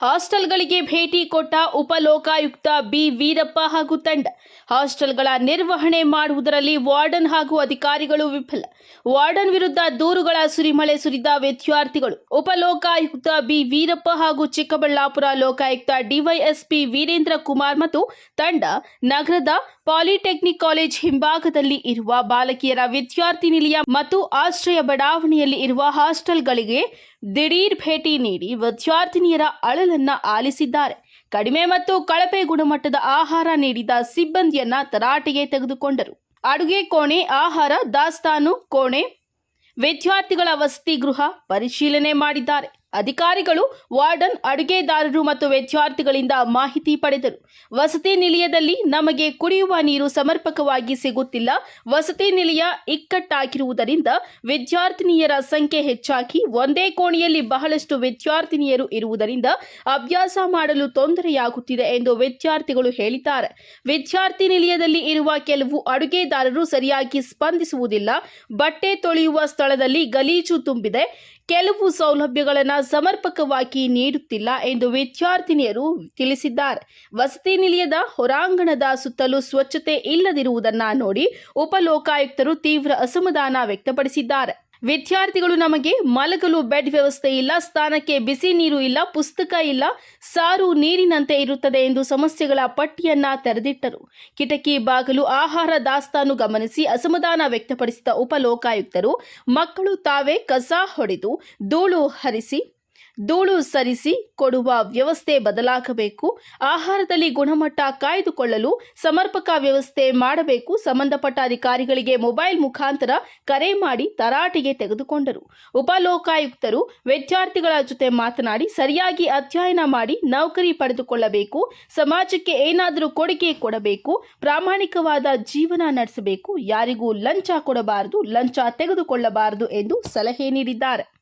ಹಾಸ್ಟೆಲ್ಗಳಿಗೆ ಭೇಟಿ ಕೊಟ್ಟ ಉಪಲೋಕಾಯುಕ್ತ ಬಿ. ವೀರಪ್ಪ ಹಾಗೂ ತಂಡ. ಹಾಸ್ಟೆಲ್ಗಳ ನಿರ್ವಹಣೆ ಮಾಡುವುದರಲ್ಲಿ ವಾರ್ಡನ್ ಹಾಗೂ ಅಧಿಕಾರಿಗಳು ವಿಫಲ. ವಾರ್ಡನ್ ವಿರುದ್ಧ ದೂರುಗಳ ಸುರಿಮಳೆ ಸುರಿದ ವಿದ್ಯಾರ್ಥಿಗಳು. ಉಪಲೋಕಾಯುಕ್ತ ಬಿ. ವೀರಪ್ಪ ಹಾಗೂ ಚಿಕ್ಕಬಳ್ಳಾಪುರ ಲೋಕಾಯುಕ್ತ ಡಿವೈಎಸ್ಪಿ ವೀರೇಂದ್ರ ಕುಮಾರ್ ಮತ್ತು ತಂಡ ನಗರದ ಪಾಲಿಟೆಕ್ನಿಕ್ ಕಾಲೇಜ್ ಹಿಂಭಾಗದಲ್ಲಿ ಇರುವ ಬಾಲಕಿಯರ ವಿದ್ಯಾರ್ಥಿ ನಿಲಯ ಮತ್ತು ಆಶ್ರಯ ಬಡಾವಣೆಯಲ್ಲಿ ಇರುವ ಹಾಸ್ಟೆಲ್ಗಳಿಗೆ ದಿಢೀರ್ ಭೇಟಿ ನೀಡಿ ವಿದ್ಯಾರ್ಥಿನಿಯರ ಅಳಲನ್ನ ಆಲಿಸಿದ್ದಾರೆ. ಕಡಿಮೆ ಮತ್ತು ಕಳಪೆ ಗುಣಮಟ್ಟದ ಆಹಾರ ನೀಡಿದ ಸಿಬ್ಬಂದಿಯನ್ನ ತರಾಟೆಗೆ ತೆಗೆದುಕೊಂಡರು. ಅಡುಗೆ ಕೋಣೆ, ಆಹಾರ, ದಾಸ್ತಾನು, ಕೋಣೆ ವಿದ್ಯಾರ್ಥಿಗಳ ವಸತಿ ಗೃಹ ಪರಿಶೀಲನೆ ಮಾಡಿದ್ದಾರೆ. ಅಧಿಕಾರಿಗಳು, ವಾರ್ಡನ್, ಅಡುಗೆದಾರರು ಮತ್ತು ವಿದ್ಯಾರ್ಥಿಗಳಿಂದ ಮಾಹಿತಿ ಪಡೆದರು. ವಸತಿ ನಿಲಯದಲ್ಲಿ ನಮಗೆ ಕುಡಿಯುವ ನೀರು ಸಮರ್ಪಕವಾಗಿ ಸಿಗುತ್ತಿಲ್ಲ. ವಸತಿ ನಿಲಯ ಇಕ್ಕಟ್ಟಾಗಿರುವುದರಿಂದ ವಿದ್ಯಾರ್ಥಿನಿಯರ ಸಂಖ್ಯೆ ಹೆಚ್ಚಾಗಿ ಒಂದೇ ಕೋಣೆಯಲ್ಲಿ ಬಹಳಷ್ಟು ವಿದ್ಯಾರ್ಥಿನಿಯರು ಇರುವುದರಿಂದ ಅಭ್ಯಾಸ ಮಾಡಲು ತೊಂದರೆಯಾಗುತ್ತಿದೆ ಎಂದು ವಿದ್ಯಾರ್ಥಿಗಳು ಹೇಳಿದ್ದಾರೆ. ವಿದ್ಯಾರ್ಥಿ ನಿಲಯದಲ್ಲಿ ಇರುವ ಕೆಲವು ಅಡುಗೆದಾರರು ಸರಿಯಾಗಿ ಸ್ಪಂದಿಸುವುದಿಲ್ಲ. ಬಟ್ಟೆ ತೊಳೆಯುವ ಸ್ಥಳದಲ್ಲಿ ಗಲೀಜು ತುಂಬಿದೆ. ಕೆಲವು ಸೌಲಭ್ಯಗಳನ್ನು ಸಮರ್ಪಕವಾಗಿ ನೀಡುತ್ತಿಲ್ಲ ಎಂದು ವಿದ್ಯಾರ್ಥಿನಿಯರು ತಿಳಿಸಿದ್ದಾರೆ. ವಸತಿ ನಿಲಯದ ಹೊರಾಂಗಣದ ಸುತ್ತಲೂ ಸ್ವಚ್ಛತೆ ಇಲ್ಲದಿರುವುದನ್ನು ನೋಡಿ ಉಪಲೋಕಾಯುಕ್ತರು ತೀವ್ರ ಅಸಮಾಧಾನ ವ್ಯಕ್ತಪಡಿಸಿದ್ದಾರೆ. ವಿದ್ಯಾರ್ಥಿಗಳು ನಮಗೆ ಮಲಗಲು ಬೆಡ್ ವ್ಯವಸ್ಥೆ ಇಲ್ಲ ಸ್ಥಾನಕ್ಕೆ ಬಿಸಿ ನೀರು ಇಲ್ಲ, ಪುಸ್ತಕ ಇಲ್ಲ, ಸಾರು ನೀರಿನಂತೆ ಇರುತ್ತದೆ ಎಂದು ಸಮಸ್ಯೆಗಳ ಪಟ್ಟಿಯನ್ನ ತೆರೆದಿಟ್ಟರು. ಕಿಟಕಿ ಬಾಗಿಲು, ಆಹಾರ ದಾಸ್ತಾನು ಗಮನಿಸಿ ಅಸಮಾಧಾನ ವ್ಯಕ್ತಪಡಿಸಿದ ಉಪಲೋಕಾಯುಕ್ತರು, ಮಕ್ಕಳು ತಾವೇ ಕಸ ಹೊಡೆದು ಧೂಳು ಹರಿಸಿ ಧೂಳು ಸರಿಸಿ ಕೊಡುವ ವ್ಯವಸ್ಥೆ ಬದಲಾಗಬೇಕು. ಆಹಾರದಲ್ಲಿ ಗುಣಮಟ್ಟ ಕಾಯ್ದುಕೊಳ್ಳಲು ಸಮರ್ಪಕ ವ್ಯವಸ್ಥೆ ಮಾಡಬೇಕು. ಸಂಬಂಧಪಟ್ಟ ಅಧಿಕಾರಿಗಳಿಗೆ ಮೊಬೈಲ್ ಮುಖಾಂತರ ಕರೆ ಮಾಡಿ ತರಾಟೆಗೆ ತೆಗೆದುಕೊಂಡರು. ಉಪಲೋಕಾಯುಕ್ತರು, ವಿದ್ಯಾರ್ಥಿಗಳ ಜೊತೆ ಮಾತನಾಡಿ ಸರಿಯಾಗಿ ಅಧ್ಯಯನ ಮಾಡಿ ನೌಕರಿ ಪಡೆದುಕೊಳ್ಳಬೇಕು. ಸಮಾಜಕ್ಕೆ ಏನಾದರೂ ಕೊಡುಗೆ ಕೊಡಬೇಕು. ಪ್ರಾಮಾಣಿಕವಾದ ಜೀವನ ನಡೆಸಬೇಕು. ಯಾರಿಗೂ ಲಂಚ ಕೊಡಬಾರದು, ಲಂಚ ತೆಗೆದುಕೊಳ್ಳಬಾರದು ಎಂದು ಸಲಹೆ ನೀಡಿದ್ದಾರೆ.